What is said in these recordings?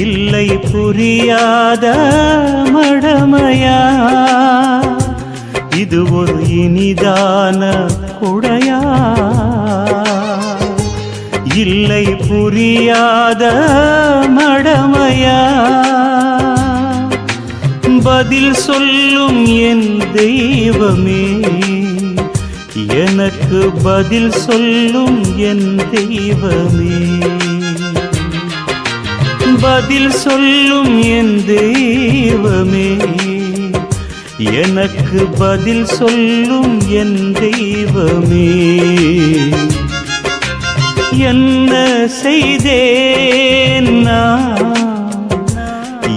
இல்லை புரியாத மடமையா? இது ஒரு இனிதான குடையா? இல்லை புரியாத மடமையா? பதில் சொல்லும் என் தெய்வமே எனக்கு பதில் சொல்லும் என் தெய்வமே. பதில் சொல்லும் என் தெய்வமே. எனக்கு பதில் சொல்லும் என் தெய்வமே. என்ன செய்தேன்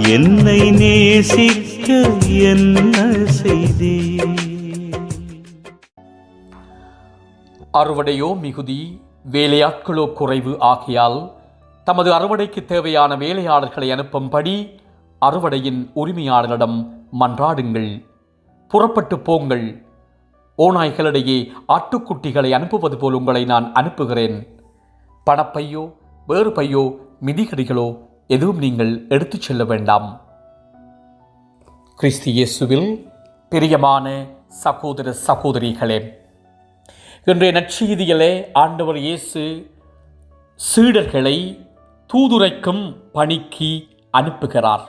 என்னை நேசிக்க என்ன செய்தேன்? அறுவடையோ மிகுதி வேலையாட்களோ குறைவு ஆகையால் தமது அறுவடைக்கு தேவையான வேலையாளர்களை அனுப்பும்படி அறுவடையின் உரிமையாளரிடம் மன்றாடுங்கள். புறப்பட்டு போங்கள். ஓநாய்களிடையே ஆட்டுக்குட்டிகளை அனுப்புவது போல் உங்களை நான் அனுப்புகிறேன். பணப்பையோ வேறு பையோ மிதிகடிகளோ எதுவும் நீங்கள் எடுத்துச் செல்ல வேண்டாம். கிறிஸ்து இயேசுவில் பிரியமான சகோதர சகோதரிகளே இன்றைய நற்செய்தியிலே ஆண்டவர் இயேசு சீடர்களை தூதுரைக்கும் பணிக்கு அனுப்புகிறார்.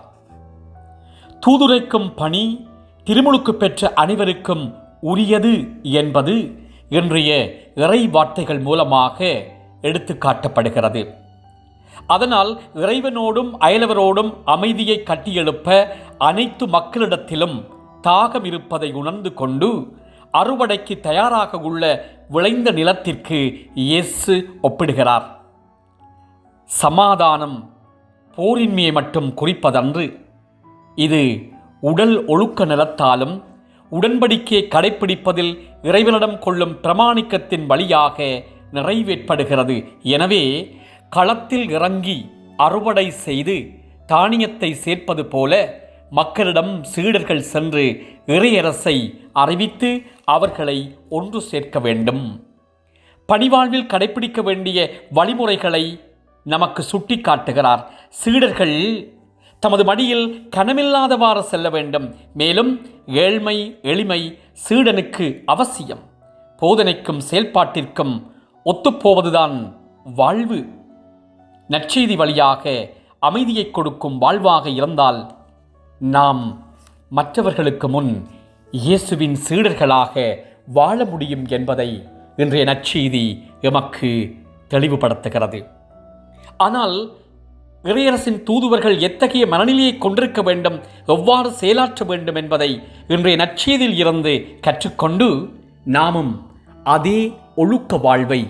தூதுரைக்கும் பணி திருமுழுக்கு பெற்ற அனைவருக்கும் உரியது என்பது இன்றைய இறை வார்த்தைகள் மூலமாக எடுத்து காட்டப்படுகிறது. அதனால் இறைவனோடும் அயலவரோடும் அமைதியை கட்டியெழுப்ப அனைத்து மக்களிடத்திலும் தாகம் இருப்பதை உணர்ந்து கொண்டு அறுவடைக்கு தயாராக உள்ள விளைந்த நிலத்திற்கு இயேசு ஒப்பிடுகிறார். சமாதானம் போரின்மையை மட்டும் குறிப்பதன்று. இது உடல் ஒழுக்க நிலத்தாலும் உடன்படிக்கையை கடைப்பிடிப்பதில் இறைவனிடம் கொள்ளும் பிரமாணிக்கத்தின் வழியாக நிறைவேற்படுகிறது. எனவே களத்தில் இறங்கி அறுவடை செய்து தானியத்தை சேர்ப்பது போல மக்களிடம் சீடர்கள் சென்று இறையரசை அறிவித்து அவர்களை ஒன்று சேர்க்க வேண்டும். பணிவாழ்வில் கடைப்பிடிக்க வேண்டிய வழிமுறைகளை நமக்கு சுட்டி காட்டுகிறார். சீடர்கள் தமது மடியில் கனமில்லாதவாறு செல்ல வேண்டும். மேலும் ஏழ்மை எளிமை சீடனுக்கு அவசியம். போதனைக்கும் செயல்பாட்டிற்கும் ஒத்துப்போவதுதான் வாழ்வு. நற்செய்தி வழியாக அமைதியை கொடுக்கும் வாழ்வாக இருந்தால் நாம் மற்றவர்களுக்கு முன் இயேசுவின் சீடர்களாக வாழ முடியும் என்பதை இன்றைய நற்செய்தி எமக்கு தெளிவுபடுத்துகிறது. ஆனால் இறையரசின் தூதுவர்கள் எத்தகைய மனநிலையை கொண்டிருக்க வேண்டும்? எவ்வாறு செயலாற்ற வேண்டும் என்பதை இன்றைய நற்செய்தியில் இருந்து கற்றுக்கொண்டு நாமும் அதே ஒழுக்க வாழ்வை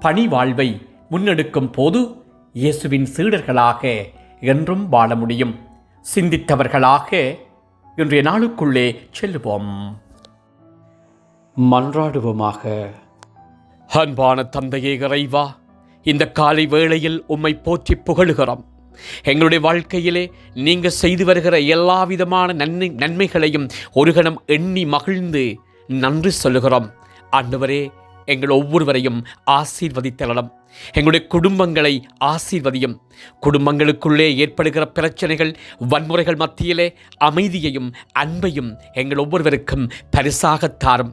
பணி வாழ்வை முன்னெடுக்கும் போது இயேசுவின் சீடர்களாக என்றும் வாழ முடியும். சிந்தித்தவர்களாக இன்றைய நாளுக்குள்ளே செல்லுவோம். மன்றாடுவோமாக. அன்பான தந்தையே இறைவா இந்த காலை வேளையில் உம்மை போற்றி புகழுகிறோம். எங்களுடைய வாழ்க்கையிலே நீங்கள் செய்து வருகிற எல்லா விதமான நன்மை நன்மைகளையும் ஒரு கணம் எண்ணி மகிழ்ந்து நன்றி சொல்லுகிறோம். ஆண்டவரே எங்கள் ஒவ்வொருவரையும் ஆசீர்வதித்தளம் எங்களுடைய குடும்பங்களை ஆசீர்வதியும். குடும்பங்களுக்குள்ளே ஏற்படுகிற பிரச்சனைகள் வன்முறைகள் மத்தியிலே அமைதியையும் அன்பையும் எங்கள் ஒவ்வொருவருக்கும் பரிசாக தாரும்.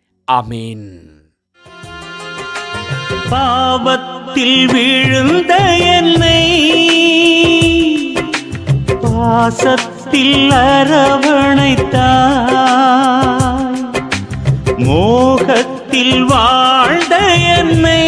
அமீன் பாவத்தில் விழுந்த என்னை பாசத்தில் மோகத்தில் அரவணைத்தாய். மோகத்தில் வாழ்ந்த என்னை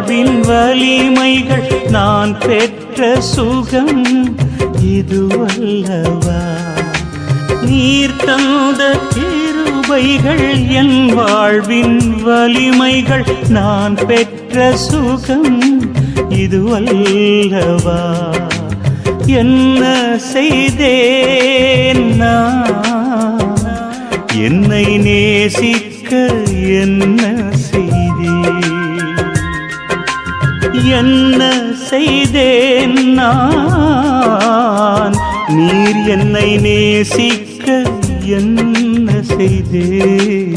வாழ்வின் வலிமைகள் நான் பெற்ற சுகம் இதுவல்லவா? நீர் தந்த திருபைகள் என் வாழ்வின் வலிமைகள் நான் பெற்ற சுகம் இதுவல்லவா? என்ன செய்தேன் நான்? என்னை நேசிக்க என்ன செய்தேன் என்ன செய்தேன் நான்? நீர் என்னை நேசிக்க என்ன செய்தேன்?